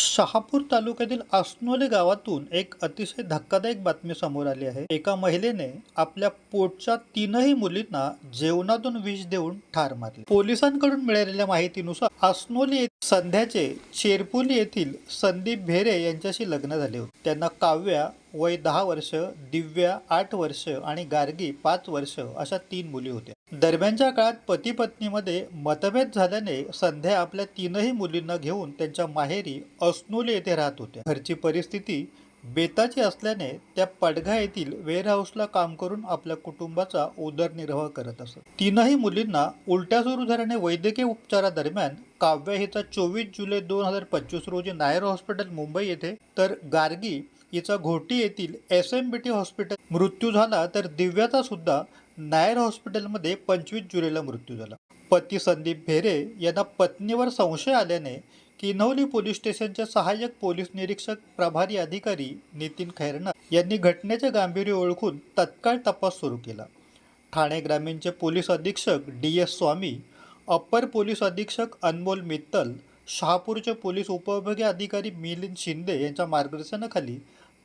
शहापूर तालुक्यातील आसनोली गावातून एक अतिशय धक्कादायक बातमी समोर आली आहे. एका महिलेने आपल्या पोटच्या तीनही मुलींना जेवणातून विष देऊन ठार मारले. पोलिसांकडून मिळालेल्या माहितीनुसार आसनोली संध्याचे चेरपुली येथील संदीप भेरे यांच्याशी लग्न झाले होते. त्यांना काव्या वय दहा वर्ष दिव्या आठ वर्ष आणि गार्गी पाच वर्ष अशा तीन मुली होत्या. दरम्यानच्या काळात पती पत्नीमध्ये मतभेद झाल्याने संध्या आपल्या तीनही मुलींना घेऊन त्यांच्या माहेरी अस्नोली येथे राहत होत्या. घरची परिस्थिती बेताची असल्याने त्या पडघा येथील वेअरहाऊसला काम करून आपल्या कुटुंबाचा उदरनिर्वाह करत असत. तीनही मुलींना उलट्या सुरू झाल्याने वैद्यकीय उपचारादरम्यान काव्या हिचा चोवीस जुलै दोन हजार पंचवीस रोजी नायर हॉस्पिटल मुंबई येथे तर गार्गी हिचा घोटी येथील S M B T hospital मृत्यू झाला तर दिव्याचा सुद्धा नायर हॉस्पिटलमध्ये पंचवीस जुलैला मृत्यू झाला. पती संदीप भेरे यांना पत्नीवर संशय आल्याने किनवली पोलीस स्टेशनचे सहाय्यक पोलीस निरीक्षक प्रभारी अधिकारी नितीन खैरनार यांनी घटनेचे गांभीर्य ओळखून तत्काळ तपास सुरू केला. ठाणे ग्रामीणचे पोलीस अधीक्षक D S Swami upper police अधीक्षक अनमोल मित्तल शहापूरचे पोलीस उपविभागीय अधिकारी मिलिंद शिंदे यांच्या मार्गदर्शनाखाली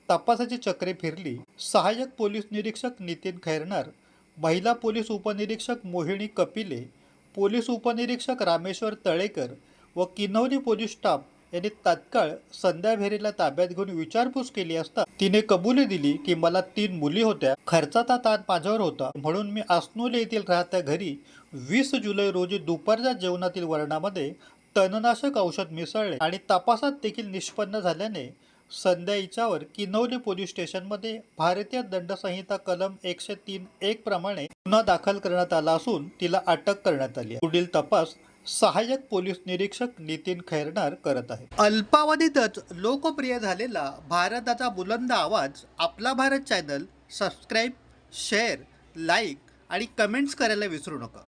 तपासाची चक्रे फिरली. सहाय्यक पोलीस निरीक्षक नितीन खैरनार महिला पोलीस उपनिरीक्षक मोहिनी कपिले पोलीस उपनिरीक्षक रामेश्वर तळेकर व किन्हवली पोलीस स्टाफ यांनी तात्काळ संध्या भेरेला ताब्यात घेऊन विचारपूस केली असता तिने कबुली दिली की मला तीन मुली होत्या खर्चाचा ताण माझ्यावर होता. म्हणून मी आसनोली येथील राहत्या घरी वीस जुलै रोजी दुपारच्या जेवणातील वर्णामध्ये तणनाशक औषध मिसळले आणि तपासात देखील निष्पन्न झाल्याने संध्या हिच्यावर किनवली पोलीस स्टेशनमध्ये भारतीय दंडसंहिता कलम एकशे तीन एक प्रमाणे गुन्हा दाखल करण्यात आला असून तिला अटक करण्यात आली पुढील तपास सहाय्यक पोलीस निरीक्षक नितीन खैरनार करत आहे. अल्पावधीतच लोकप्रिय झालेला भारताचा बुलंद आवाज आपला Bharat channel subscribe share like आणि कमेंट्स करायला विसरू नका.